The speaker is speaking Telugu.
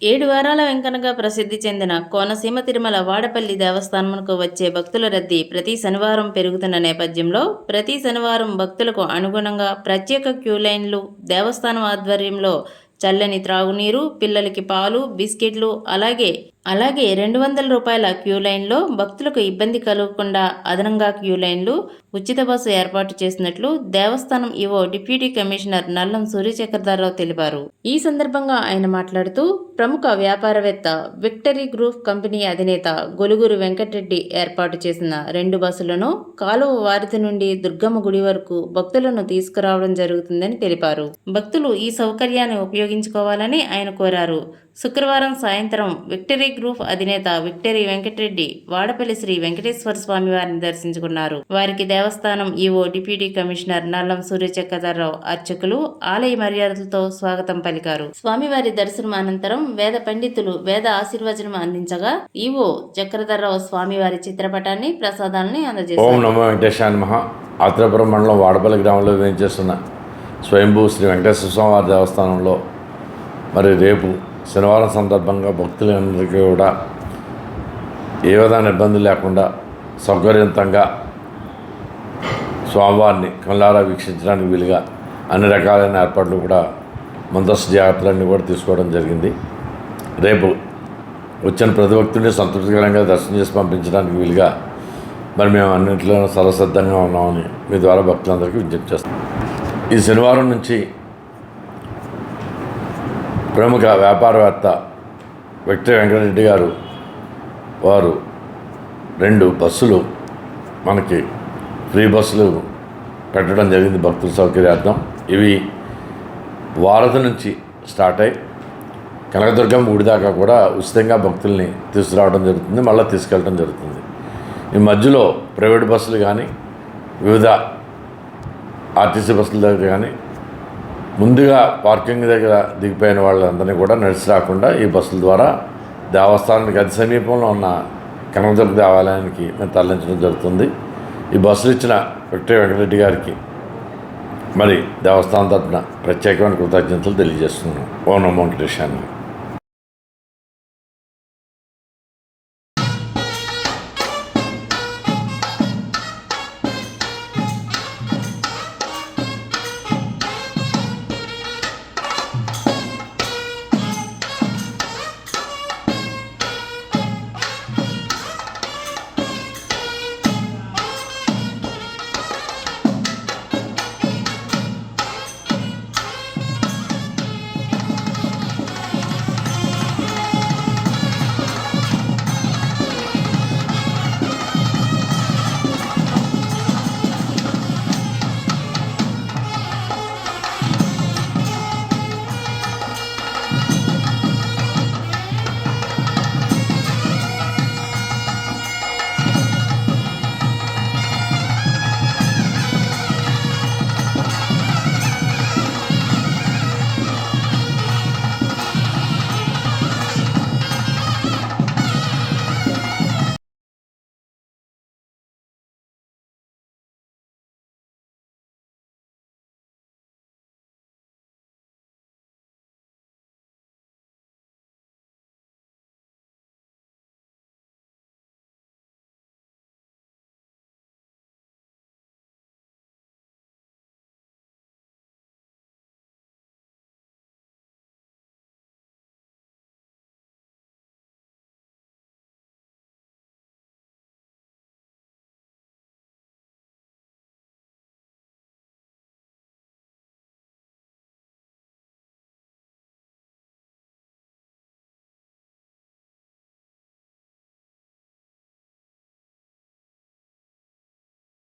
ఏడు వారాల వెంకనగా ప్రసిద్ధి చెందిన కోనసీమ తిరుమల వాడపల్లి దేవస్థానంకు వచ్చే భక్తుల రద్దీ ప్రతి శనివారం పెరుగుతున్న నేపథ్యంలో ప్రతి శనివారం భక్తులకు అనుగుణంగా ప్రత్యేక క్యూ లైన్లు దేవస్థానం ఆధ్వర్యంలో చల్లని త్రాగునీరు పిల్లలకి పాలు బిస్కెట్లు అలాగే అలాగే రెండు వందల రూపాయల క్యూ లైన్లో భక్తులకు ఇబ్బంది కలగకుండా అదనంగా క్యూ లైన్లు ఉచిత బస్సు ఏర్పాటు చేసినట్లు దేవస్థానం EO deputy commissioner Nallam Suryachakradhararao తెలిపారు. ఈ సందర్భంగా ఆయన మాట్లాడుతూ ప్రముఖ వ్యాపారవేత్త విక్టరీ గ్రూప్ కంపెనీ అధినేత గొలుగురు వెంకటరెడ్డి ఏర్పాటు చేసిన రెండు బస్సులను కాలువ వారిధి నుండి దుర్గమ్మ గుడి వరకు భక్తులను తీసుకురావడం జరుగుతుందని తెలిపారు. భక్తులు ఈ సౌకర్యాన్ని ఉపయోగించుకోవాలని ఆయన కోరారు. శుక్రవారం సాయంత్రం విక్టరీ గ్రూప్ అధినేత విక్టరీ వెంకటరెడ్డి వాడపల్లి శ్రీ వెంకటేశ్వర స్వామి వారిని దర్శించుకున్నారు. వారికి దేవస్థానం EO deputy commissioner Nallam Suryachakradhararao అర్చకులు ఆలయ మర్యాదలతో స్వాగతం పలికారు. స్వామివారి దర్శనం అనంతరం వేద పండితులు వేద ఆశీర్వచనం అందించగా ఈవో చక్రధరరావు స్వామివారి చిత్రపటాన్ని ప్రసాదాన్ని ఓం అందజేశారు మండలం వాడపల్లి గ్రామంలో వేయించేస్తున్న స్వయంభూ శ్రీ వెంకటేశ్వర స్వామి వారి దేవస్థానంలో మరి రేపు శనివారం సందర్భంగా భక్తులందరికీ కూడా ఏ విధమైన ఇబ్బంది లేకుండా సౌకర్యవంతంగా స్వామివారిని కమలారా వీక్షించడానికి వీలుగా అన్ని రకాలైన ఏర్పాట్లు కూడా ముందస్తు జాగ్రత్తలన్నీ కూడా తీసుకోవడం జరిగింది. రేపు వచ్చిన ప్రతి భక్తుడిని సంతృప్తికరంగా దర్శనం చేసి పంపించడానికి వీలుగా మరి మేము అన్నింటిలో సర్వసిద్ధంగా ఉన్నామని మీ ద్వారా భక్తులందరికీ విజ్ఞప్తి చేస్తాం. ఈ శనివారం నుంచి ప్రముఖ వ్యాపారవేత్త వ్యక్తి వెంకటరెడ్డి గారు వారు రెండు బస్సులు మనకి ఫ్రీ బస్సులు పెట్టడం జరిగింది. భక్తుల సౌకర్యార్థం ఇవి వారధి నుంచి స్టార్ట్ అయ్యి కనకదుర్గం గుడి దాకా కూడా ఉచితంగా భక్తుల్ని తీసుకురావడం జరుగుతుంది మళ్ళీ తీసుకెళ్ళడం జరుగుతుంది. ఈ మధ్యలో ప్రైవేట్ బస్సులు కానీ వివిధ ఆర్టీసీ బస్సుల దగ్గర కానీ ముందుగా పార్కింగ్ దగ్గర దిగిపోయిన వాళ్ళందరినీ కూడా నడిచి రాకుండా ఈ బస్సుల ద్వారా దేవస్థానానికి అతి సమీపంలో ఉన్న కనకదుర్గ దేవాలయానికి మేము తరలించడం జరుగుతుంది. ఈ బస్సులు ఇచ్చిన విక్టరీ వెంకటరెడ్డి గారికి మరి దేవస్థానం తరపున ప్రత్యేకమైన కృతజ్ఞతలు తెలియజేస్తున్నాం. ఓ నమో వెంకటేశాన్ని